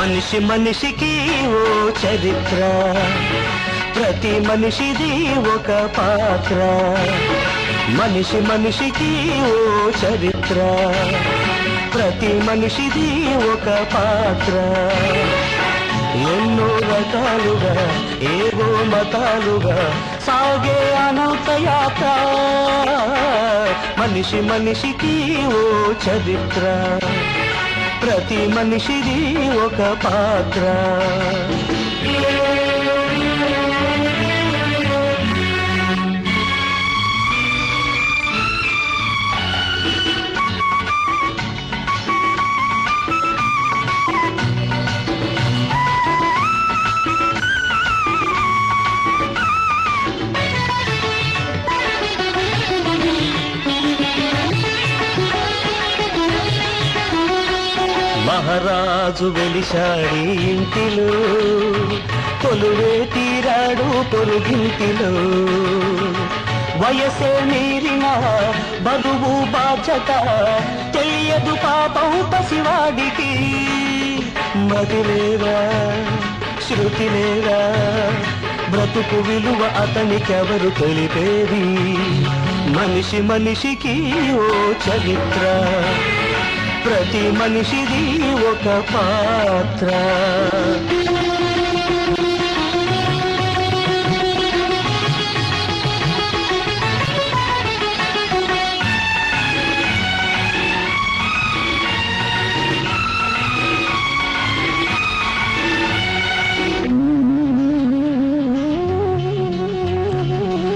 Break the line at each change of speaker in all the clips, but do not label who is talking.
మనిషి మనిషికి ఓ చరిత్ర. ప్రతి మనిషిది ఒక పాత్ర. మనిషి మనిషికి ఓ చరిత్ర. ప్రతి మనిషిది ఒక పాత్ర. ఎన్నో రకాలుగా ఏవో మతాలుగా సాగే అనంత యాత్ర. మనిషి మనిషికి ఓ చరిత్ర. ప్రతి మనిషిది ఒక పాత్ర. మహారాజు వెలిశాడి ఇంటిలో. కొలువే తీరాడు పొరుగింటిలో వయసే మీరిన బరువు బాధ్యత తెలియదు పాపం పసివాడికి. మదిలేరా శృతి బ్రతుకు విలువ అతనికెవరు తెలిపేది? మనిషి మనిషికి ఓ చరిత్ర. ప్రతి మనిషిది ఒక పాత్ర.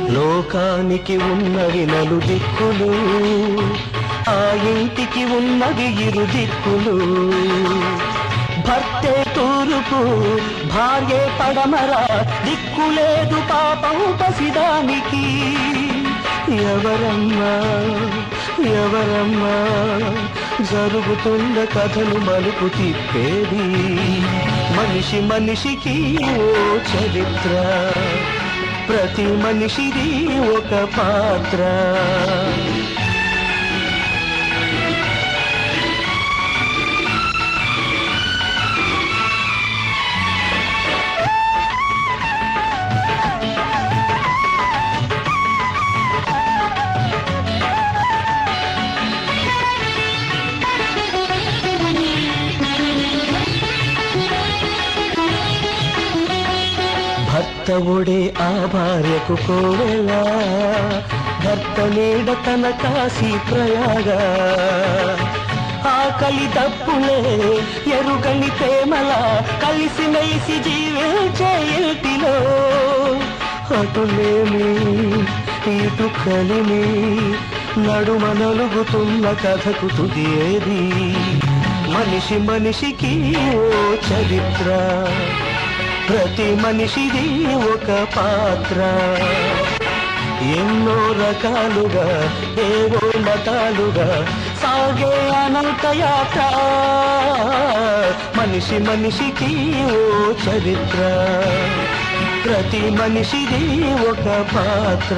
లోకానికి ఉన్నవి నలు దిక్కులు ఆ ఇంటికి ఉన్నవి ఇరు దిక్కులు. భర్తే తూరుపు భార్యే పడమరా దిక్కులేదు పాపం పసిదానికి. ఎవరమ్మా ఎవరమ్మా జరుగుతున్న కథలు మలుపు తిప్పేది. మనిషి మనిషికి ఓ చరిత్ర ప్రతి మనిషిది ఒక పాత్ర. భర్త ఆ భార్యకు కోవెలా భర్త నీడ తన కాశీ ప్రయాగ? ఆకలి తప్పులే ఎరుగని తేమల కలిసి మెలిసి జీవించే ఇంటిలో అటులేమి ఇటు కలిమి నడుమ నలుగుతున్న కథకు తుదేది? మనిషి మనిషికి ఓ చరిత్ర. ప్రతి మనిషిది ఒక పాత్ర. ఎన్నో రకాలుగా ఏవో మతాలుగా సాగే అనంత యాత్ర. మనిషి మనిషికి ఓ చరిత్ర. ప్రతి మనిషిది ఒక పాత్ర.